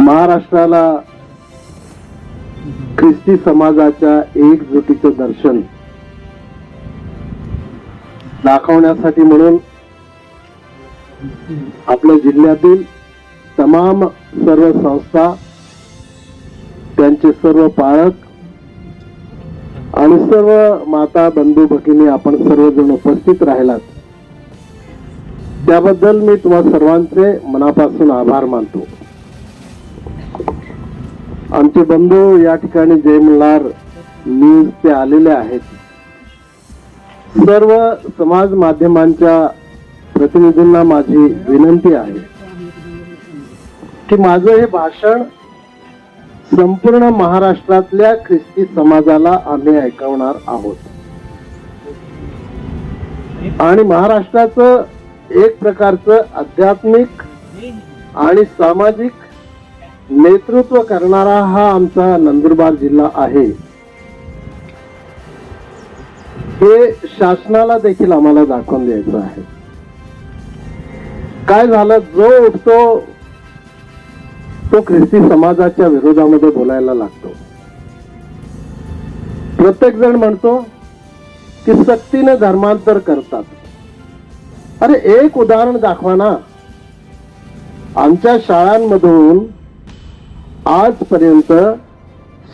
महाराष्ट्राला ख्रिस्ती समाजाच्या एकजुटीचं दर्शन दाखवण्यासाठी म्हणून आपल्या जिल्ह्यातील तमाम सर्व संस्था त्यांचे सर्व पालक आणि सर्व माता बंधू भगिनी आपण सर्वजण उपस्थित राहिलात. त्याबद्दल मी तुम्हा सर्वांचे मनापासून आभार मानतो. आमचे बंधू या ठिकाणी जय मल्हार न्यूज ते आलेले आहेत. सर्व समाज माध्यमांच्या प्रतिनिधींना माझी विनंती आहे की माझं हे भाषण संपूर्ण महाराष्ट्रातल्या ख्रिस्ती समाजाला आम्ही ऐकवणार आहोत. आणि महाराष्ट्राचं एक प्रकारचं आध्यात्मिक आणि सामाजिक नेतृत्व करणारा हा आमचा नंदुरबार जिल्हा आहे. हे शासनाला देखील आम्हाला दाखवून द्यायचं आहे. काय झालं? जो उठतो तो ख्रिस्ती समाजाच्या विरोधामध्ये बोलायला लागतो. प्रत्येक जण म्हणतो की सक्तीने धर्मांतर करतात. अरे एक उदाहरण दाखवा ना. आमच्या शाळांमधून आजपर्यंत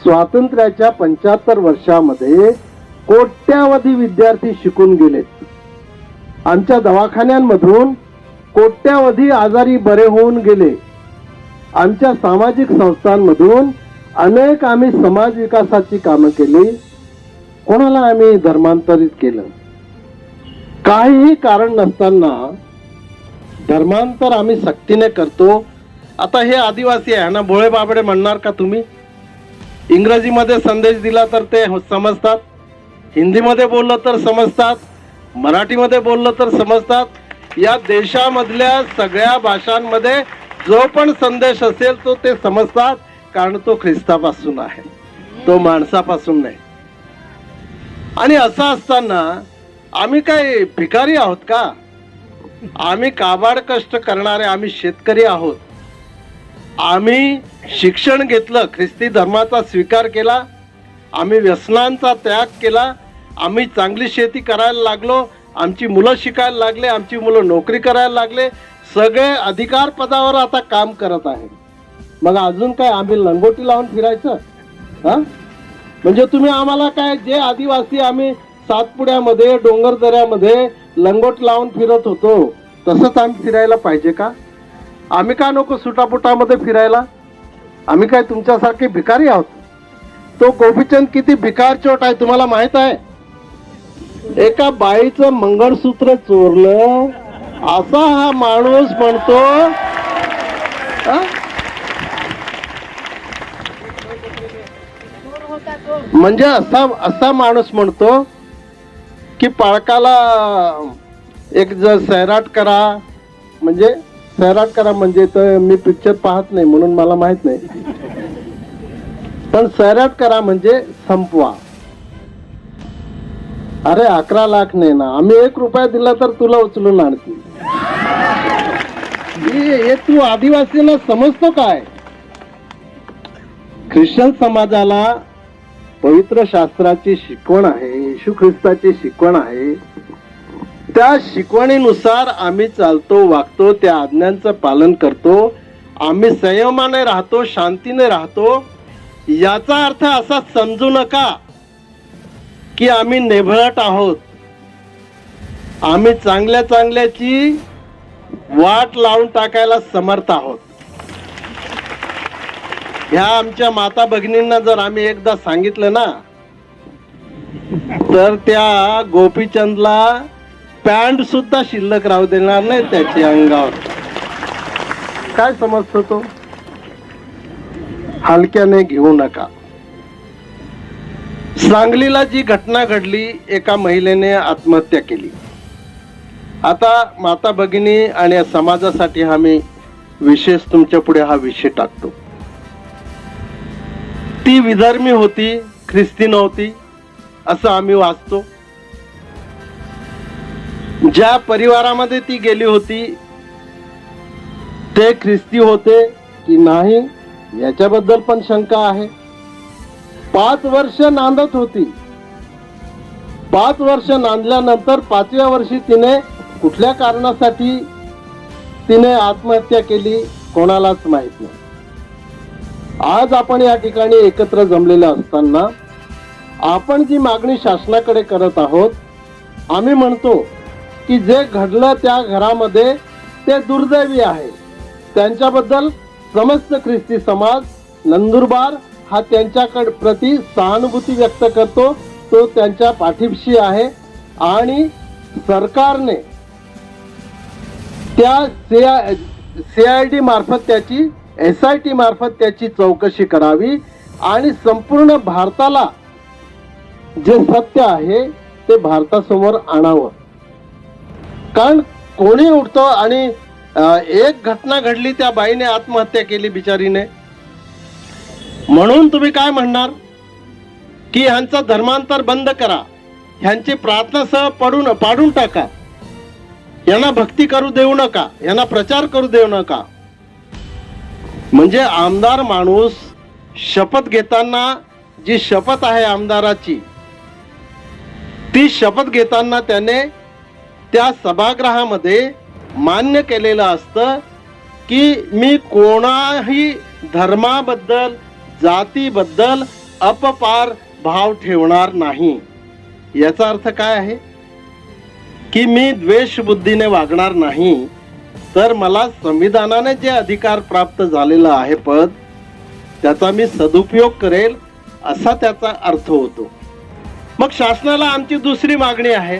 स्वातंत्र्याच्या पंच्याहत्तर वर्षामध्ये कोट्यावधी विद्यार्थी शिकून गेलेत. आमच्या दवाखान्यांमधून कोट्यावधी आजारी बरे होऊन गेले. आमच्या सामाजिक संस्थांमधून अनेक आम्ही समाज विकासाची कामं केली. कोणाला आम्ही धर्मांतरित केलं? काहीही कारण नसताना धर्मांतर आम्ही सक्तीने करतो. आता हे आदिवासी आहे ना भोळे बाबडे म्हणणार का तुम्ही? इंग्रजीमध्ये संदेश दिला तर ते हो- समजतात हिंदीमध्ये बोललं तर समजतात मराठीमध्ये बोललं तर समजतात. या देशामधल्या सगळ्या भाषांमध्ये जो पण संदेश असेल तो ते समजतात कारण तो ख्रिस्तापासून आहे. तो माणसापासून नाही. आणि असं असताना आम्ही काय भिकारी आहोत का? आम्ही काबाड कष्ट करणारे आम्ही शेतकरी आहोत. आम्ही शिक्षण घेतलं ख्रिस्ती धर्माचा स्वीकार केला आम्ही व्यसनांचा त्याग केला आम्ही चांगली शेती करायला लागलो आमची मुलं शिकायला लागले आमची मुलं नोकरी करायला लागले सगळे अधिकार पदावर आता काम करत आहे मग अजून काय आम्ही लंगोटी लावून फिरायचं? हा? म्हणजे तुम्ही आम्हाला काय जे आदिवासी आम्ही सातपुड्यामध्ये डोंगर दऱ्यामध्ये लंगोट लावून फिरत होतो. तसंच आम्ही फिरायला पाहिजे का? आम्ही का नको सुटापुटामध्ये फिरायला? आम्ही काय तुमच्यासारखे भिकारी आहोत? तो गोपीचंद किती भिकार चोट आहे तुम्हाला माहीत आहे? एका बाईचं मंगळसूत्र चोरलं असा हा माणूस म्हणतो म्हणजे असा असा माणूस म्हणतो की पाळकाला एक जर सैराट करा म्हणजे सैराट करा म्हणजे तर मी पिक्चर पाहत नाही म्हणून मला माहीत नाही. पण सैराट करा म्हणजे संपवा. अरे अकरा लाख नाही ना. आम्ही एक रुपया दिला तर तुला उचलून आणतील. हे हे तू आदिवासींना समजतो काय? ख्रिश्चन समाजाला पवित्र शास्त्राची शिकवण आहे येशू ख्रिस्ताची शिकवण आहे. त्या शिकवणीनुसार आम्ही चालतो वागतो त्या आज्ञांचं पालन करतो. आम्ही संयमाने राहतो शांतीने राहतो. याचा अर्थ असा समजू नका की आम्ही नेभळट आहोत. आम्ही चांगल्या चांगल्याची वाट लावून टाकायला समर्थ आहोत. ह्या आमच्या माता भगिनींना जर आम्ही एकदा सांगितलं ना तर त्या गोपीचंदला पॅन्ट सुद्धा शिल्लक राहू देणार नाही त्याची अंगावर. काय समजतो तो? हलक्याने घेऊ नका. सांगलीला जी घटना घडली एका महिलेने आत्महत्या केली. आता माता भगिनी आणि समाजासाठी आम्ही विशेष तुमच्यापुढे हा विषय टाकतो. ती विधर्मी होती ख्रिस्ती नव्हती असं आम्ही वाचतो. ज्या परिवारामध्ये ती गेली होती ते ख्रिस्ती होते की नाही याच्याबद्दल पण शंका आहे. पाच वर्ष नांदत होती. पाच वर्ष नांदल्यानंतर पाचव्या वर्षी तिने कुठल्या कारणासाठी तिने आत्महत्या केली कोणालाच माहीत नाही. आज आपण या ठिकाणी एकत्र जमलेले असताना आपण जी मागणी शासनाकडे करत आहोत आम्ही म्हणतो की जे घडलं त्या घरामध्ये ते दुर्दैवी आहे. त्यांच्याबद्दल समस्त ख्रिस्ती समाज नंदुरबार हा त्यांच्याकडे प्रति सहानुभूती व्यक्त करतो तो त्यांच्या पाठीशी आहे आणि सरकारने त्या सी आय डी मार्फत त्याची एस आय टी मार्फत त्याची चौकशी करावी आणि संपूर्ण भारताला जे सत्य आहे ते भारतासमोर आणावं. कारण कोणी उठतो आणि एक घटना घडली त्या बाईने आत्महत्या केली बिचारीने. म्हणून तुम्ही काय म्हणणार? की ह्यांचं धर्मांतर बंद करा. ह्यांची प्रार्थना सह पडून पाडून टाका. यांना भक्ती करू देऊ नका. यांना प्रचार करू देऊ नका. म्हणजे आमदार माणूस शपथ घेताना जी शपथ आहे आमदाराची ती शपथ घेताना त्याने त्या सभागृहामध्ये मान्य केलेलं असतं की मी कोणाही धर्माबद्दल जातीबद्दल अपपार भाव ठेवणार नाही. याचा अर्थ काय आहे? की मी द्वेष बुद्धीने वागणार नाही. तर मला संविधानाने जे अधिकार प्राप्त झालेलं आहे पद त्याचा मी सदुपयोग करेल असा त्याचा अर्थ होतो. मग शासनाला आमची दुसरी मागणी आहे.